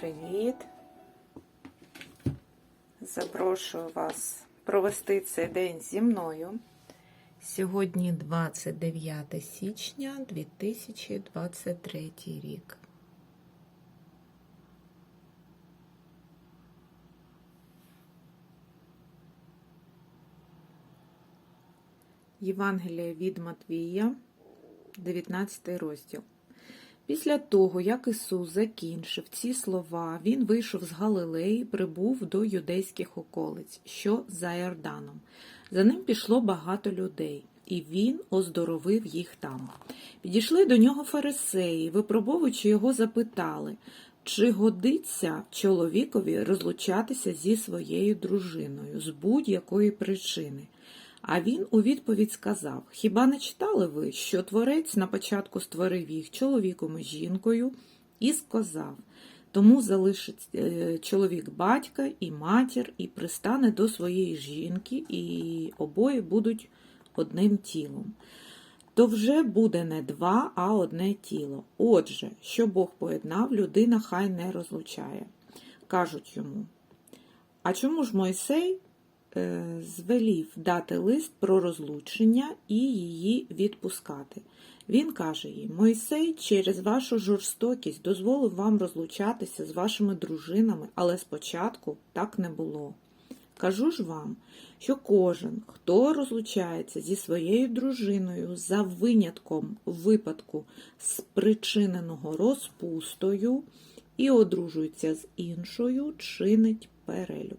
привіт! Запрошую вас провести цей день зі мною. Сьогодні 29 січня 2023 рік. Євангелія від Матвія, 19 розділ. Після того, як Ісус закінчив ці слова, Він вийшов з Галилеї, прибув до юдейських околиць, що за Йорданом. За ним пішло багато людей, і він оздоровив їх там. Підійшли до нього фарисеї, випробовуючи його, запитали, чи годиться чоловікові розлучатися зі своєю дружиною з будь-якої причини. А він у відповідь сказав: Хіба не читали ви, що творець на початку створив їх чоловіком і жінкою, і сказав: тому залишить е, чоловік батька і матір, і пристане до своєї жінки, і обоє будуть одним тілом. То вже буде не два, а одне тіло. Отже, що Бог поєднав, людина хай не розлучає. Кажуть йому. А чому ж Мойсей звелів дати лист про розлучення і її відпускати? Він каже їй: Мойсей через вашу жорстокість дозволив вам розлучатися з вашими дружинами, але спочатку так не було. Кажу ж вам, що кожен, хто розлучається зі своєю дружиною за винятком випадку спричиненого розпустою і одружується з іншою, чинить перелюб.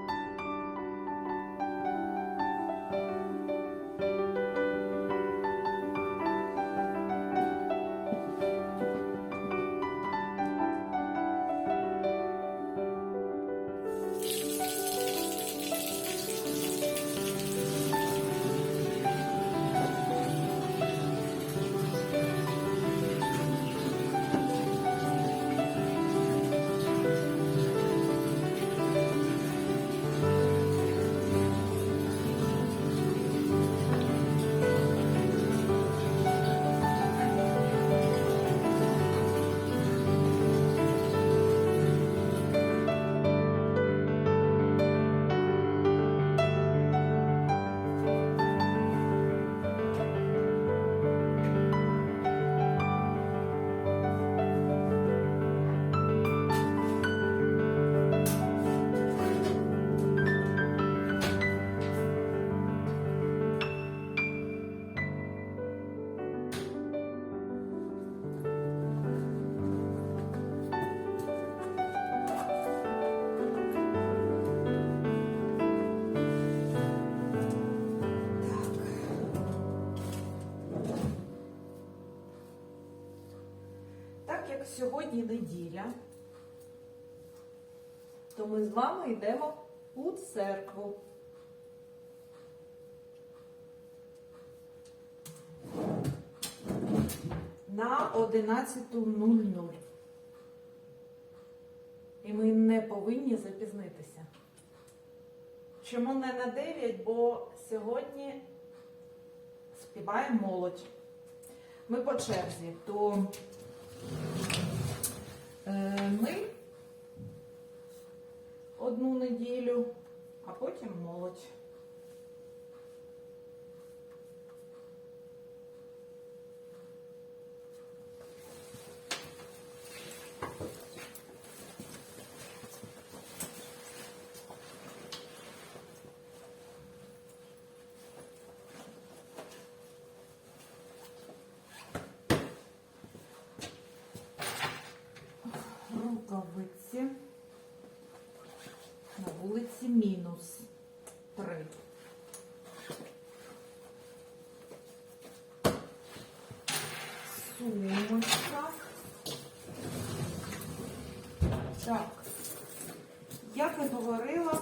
сьогодні неділя, то ми з вами йдемо у церкву. На 11.00. І ми не повинні запізнитися. Чому не на 9? Бо сьогодні співає молодь. Ми по черзі, то ми одну неділю, а потім молодь. Так, як і говорила,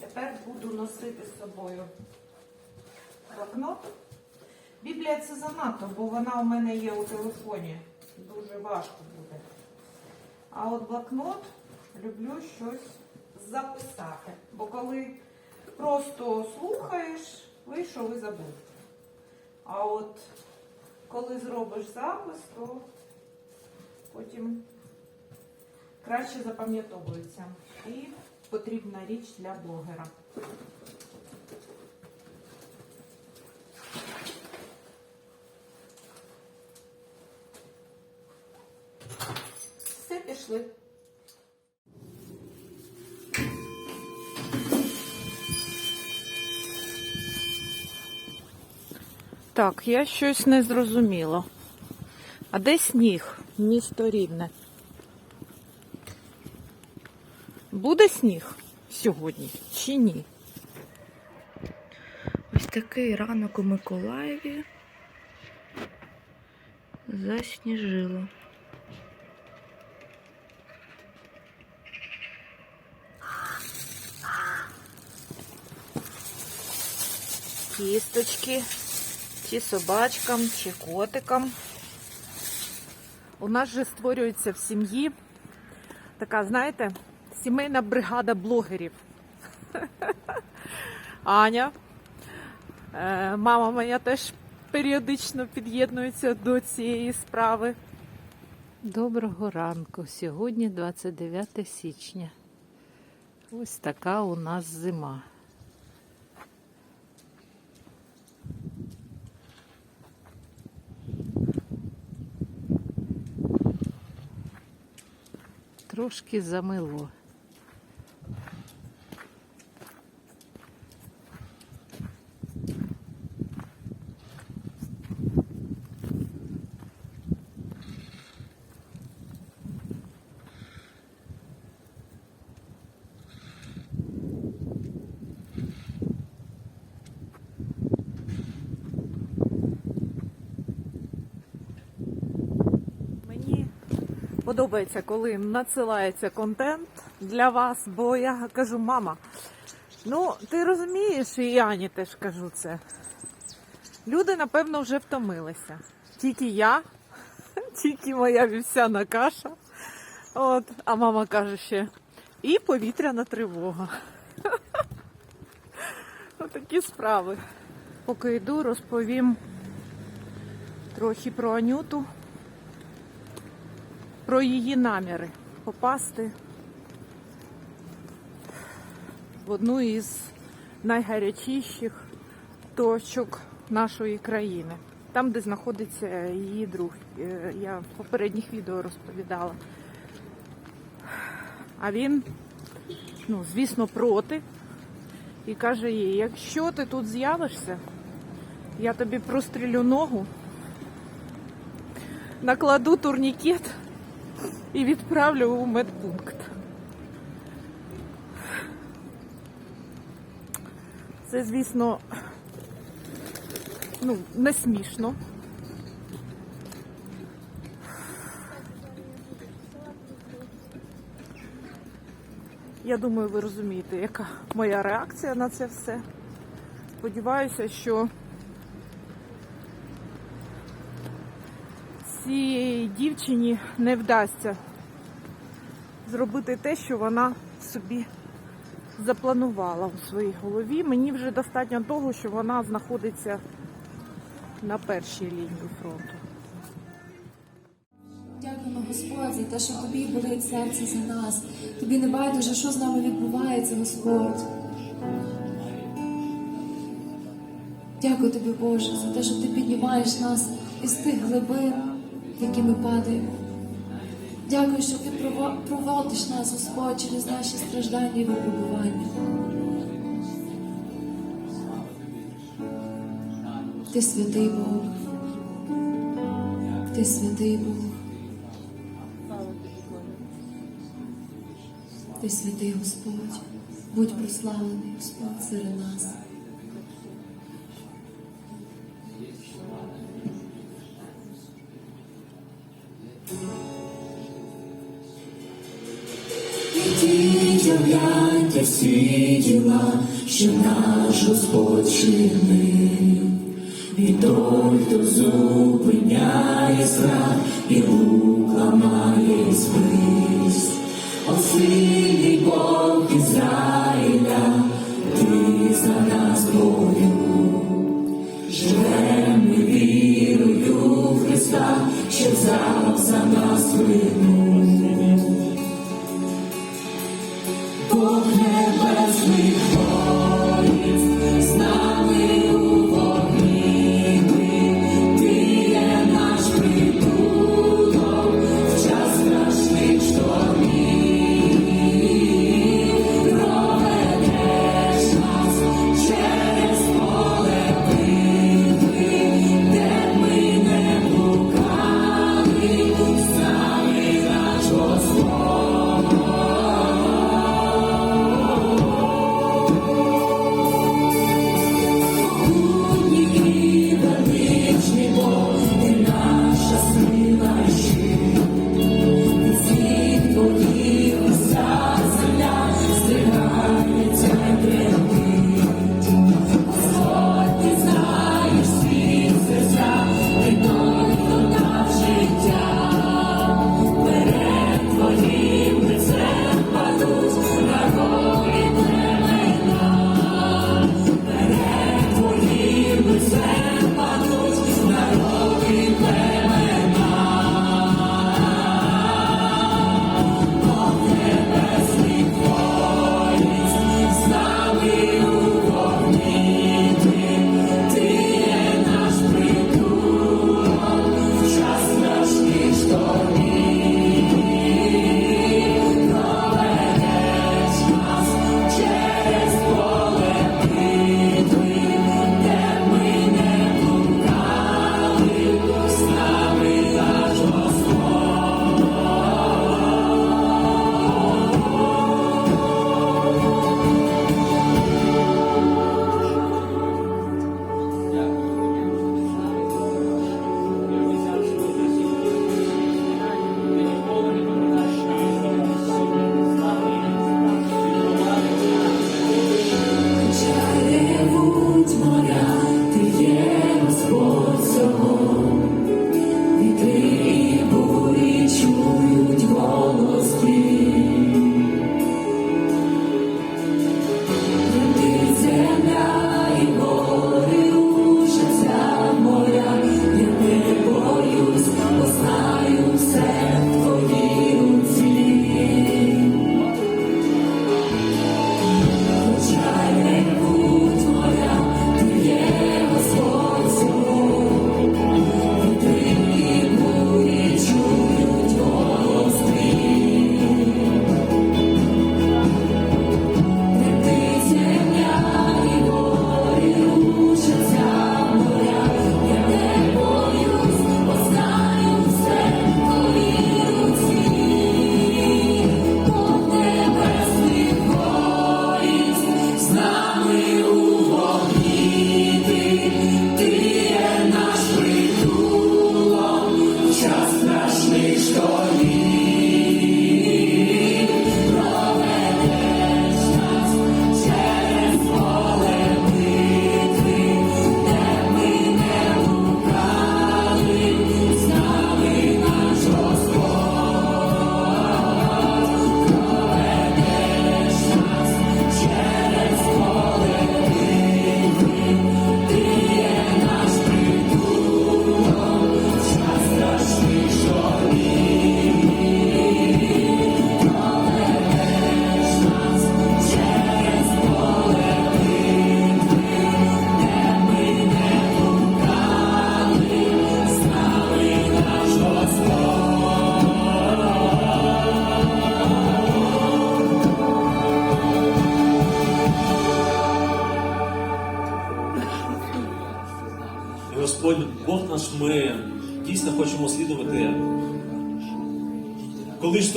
тепер буду носити з собою блокнот. Біблія це занадто, бо вона у мене є у телефоні. Дуже важко буде. А от блокнот люблю щось записати. Бо коли просто слухаєш, вийшов і забув. А от коли зробиш запис, то потім краще запам'ятовуються. І потрібна річ для блогера. Все пішли. Так, я щось не зрозуміла. А де сніг? Місто рівне. Буде сніг сьогодні чи ні? Ось такий ранок у Миколаєві. Засніжило. Кісточки, чи собачкам, чи котикам. У нас же створюється в сім'ї така, знаєте, сімейна бригада блогерів. Аня, е, мама моя теж періодично під'єднується до цієї справи. Доброго ранку. Сьогодні 29 січня. Ось така у нас зима. Трошки замило. Мені подобається, коли надсилається контент для вас, бо я кажу, мама, ну ти розумієш, і Ані теж кажу це. Люди, напевно, вже втомилися. Тільки я, тільки моя вівсяна каша. От, а мама каже ще, і повітряна тривога. Отакі справи. Поки йду, розповім трохи про Анюту про її наміри попасти в одну із найгарячіших точок нашої країни, там, де знаходиться її друг. Е, Я в попередніх відео розповідала. А він, ну, звісно, проти. І каже їй, якщо ти тут з'явишся, я тобі прострілю ногу, накладу турнікет і відправлю у медпункт. Це, звісно, ну, не смішно. Я думаю, ви розумієте, яка моя реакція на це все. Сподіваюся, що цій дівчині не вдасться зробити те, що вона собі запланувала у своїй голові. Мені вже достатньо того, що вона знаходиться на першій лінії фронту. Дякуємо, Господь, за те, що тобі болить серце за нас. Тобі не байдуже, що з нами відбувається, Господь. Дякую тобі, Боже, за те, що ти піднімаєш нас із тих глибин, в які ми падаємо. Дякую, що ти проводиш нас, Господь, через наші страждання і випробування. Ти святий Бог. Ти святий Бог. Ти святий Господь, будь прославлений Господь серед нас. Огляньте всі діла, що наш Господь чинив. І той, хто зупиняє страх і лук ламає спис. Бог небесний. З нами у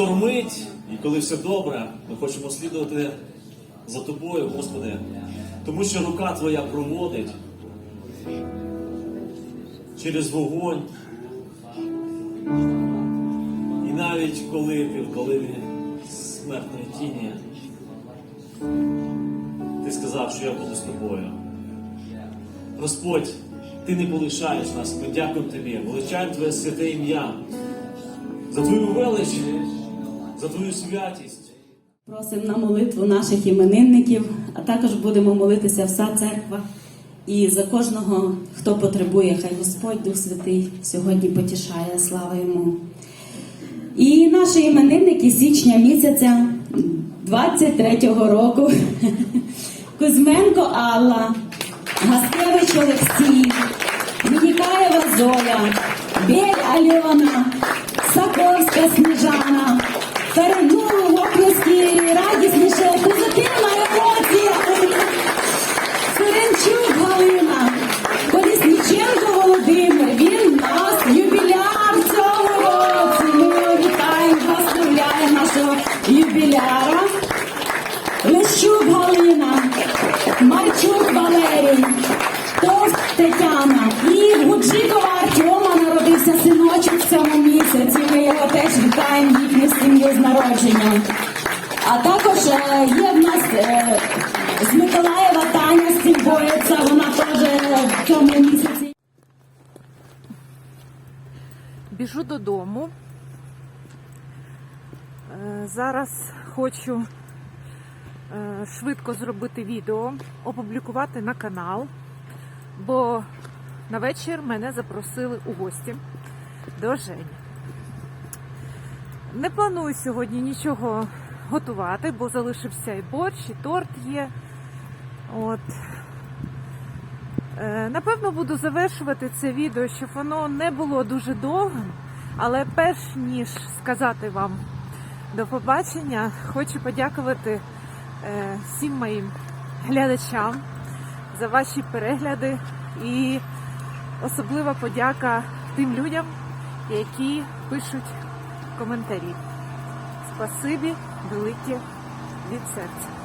штормить і коли все добре, ми хочемо слідувати за тобою, Господи, тому що рука Твоя проводить через вогонь. І навіть коли ти в долині смертної тіні, ти сказав, що я буду з тобою. Господь, Ти не полишаєш нас, ми дякуємо Тобі, величаємо Твоє святе ім'я за Твою велич, за Твою святість. Просимо на молитву наших іменинників, а також будемо молитися вся церква. І за кожного, хто потребує, хай Господь Дух Святий сьогодні потішає, слава йому. І наші іменинники січня місяця 23-го року Кузьменко Алла, Гаскевич Олексій, Мінікаєва Зоя, Бель Альона, Саковська Сніжана, Ферну оплески, радісніше, позитивна емоція. Сиренчук Галина, Колісніченко Володимир, він нас юбіляр цього року. Ми нашого юбіляра. Біжу додому. Е, Зараз хочу е, швидко зробити відео, опублікувати на канал, бо на вечір мене запросили у гості до Жені. Не планую сьогодні нічого готувати, бо залишився і борщ, і торт є. От. Е, Напевно, буду завершувати це відео, щоб воно не було дуже довгим. Але перш ніж сказати вам до побачення, хочу подякувати е, всім моїм глядачам за ваші перегляди і особлива подяка тим людям, які пишуть коментарі. Спасибі велике від серця.